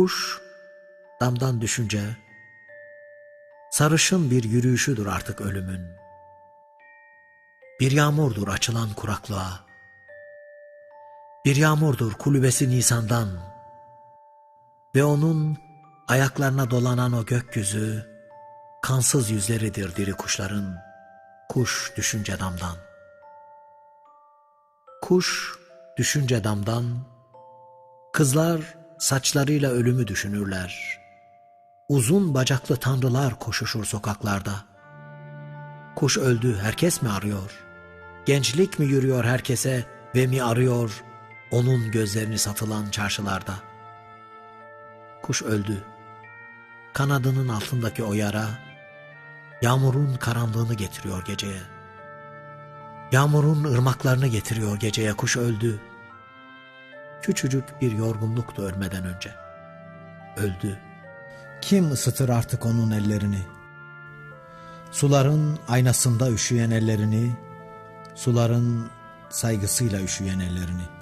Kuş damdan düşünce sarışın bir yürüyüşüdür artık ölümün. Bir yağmurdur açılan kuraklığa. Bir yağmurdur kulübesi Nisan'dan ve onun ayaklarına dolanan o gökyüzü kansız yüzleridir diri kuşların. Kuş düşünce damdan. Kuş düşünce damdan. Kızlar saçlarıyla ölümü düşünürler. Uzun bacaklı tanrılar koşuşur sokaklarda. Kuş öldü herkes mi arıyor? Gençlik mi yürüyor herkese ve mi arıyor onun gözlerini satılan çarşılarda? Kuş öldü. Kanadının altındaki o yara yağmurun karanlığını getiriyor geceye. Yağmurun ırmaklarını getiriyor geceye kuş öldü. Küçücük bir yorgunluktu ölmeden önce. Öldü. Kim ısıtır artık onun ellerini? Suların aynasında üşüyen ellerini, suların saygısıyla üşüyen ellerini.